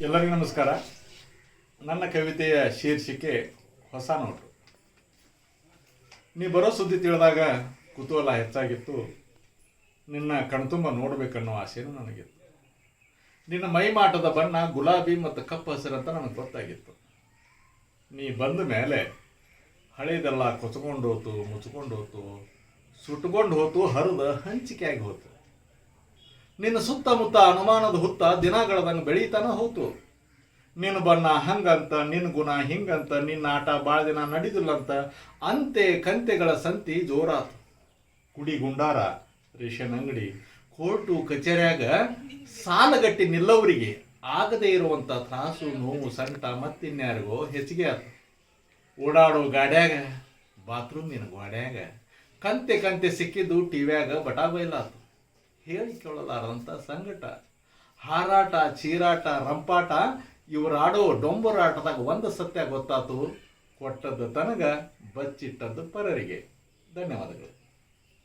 ಎಲ್ಲರಿಗೂ ನಮಸ್ಕಾರ. ನನ್ನ ಕವಿತೆಯ ಶೀರ್ಷಿಕೆ ಹೊಸ ನೋಟು. ನೀ ಬರೋ ಸುದ್ದಿ ತಿಳಿದಾಗ ಕುತೂಹಲ ಹೆಚ್ಚಾಗಿತ್ತು. ನಿನ್ನ ಕಣ್ತುಂಬ ನೋಡಬೇಕನ್ನೋ ಆಸೆಯೂ ನನಗಿತ್ತು. ನಿನ್ನ ಮೈಮಾಟದ ಬಣ್ಣ ಗುಲಾಬಿ ಮತ್ತು ಕಪ್ಪು ಹಸಿರಂತ ನನಗೆ ಗೊತ್ತಾಗಿತ್ತು. ನೀ ಬಂದ ಮೇಲೆ ಹಳೆಯದೆಲ್ಲ ಮುಚ್ಕೊಂಡು ಹೋತು, ಸುಟ್ಕೊಂಡು ಹೋತು, ಹರಿದ ಹಂಚಿಕೆಯಾಗಿ ಹೋತು. ನಿನ್ನ ಸುತ್ತಮುತ್ತ ಅನುಮಾನದ ಹುತ್ತ ದಿನಗಳದಂಗೆ ಬೆಳೀತಾನ ಹೋತು ನಿನ್ನ ಬಣ್ಣ ಹಂಗಂತ, ನಿನ್ನ ಗುಣ ಹಿಂಗಂತ, ನಿನ್ನ ಆಟ ಭಾಳ ದಿನ ನಡೀದಿಲ್ಲಂತ ಅಂತೆ ಕಂತೆಗಳ ಸಂತಿ ಜೋರಾತು. ಕುಡಿ ಗುಂಡಾರ ರೇಷನ್ ಅಂಗಡಿ, ಕೋರ್ಟು ಕಚೇರಿಯಾಗ ಸಾಲಗಟ್ಟಿ ನಿಲ್ಲವರಿಗೆ ಆಗದೇ ಇರುವಂಥ ತ್ರಾಸು, ನೋವು, ಸಂಟ ಮತ್ತಿನ್ಯಾರಿಗೋ ಹೆಚ್ಚಿಗೆ ಆತು. ಓಡಾಡೋ ಗಾಡ್ಯಾಗ, ಬಾತ್ರೂಮಿನ ಗಾಡ್ಯಾಗ, ಕಂತೆ ಕಂತೆ ಸಿಕ್ಕಿದ್ದು ಟಿವ್ಯಾಗ ಬಟಾ ಬಯಲಾತು ಹೇಳಿ ಸಂಘಟ. ಸಂಕಟ ಹಾರಾಟ, ಚೀರಾಟ, ರಂಪಾಟ, ಇವರಾಡೋ ಡೊಂಬರಾಟದಾಗ ಒಂದು ಸತ್ಯ ಗೊತ್ತಾತು, ಕೊಟ್ಟದ್ದು ತನಗ ಬಚ್ಚಿಟ್ಟದ್ದು ಪರರಿಗೆ. ಧನ್ಯವಾದಗಳು.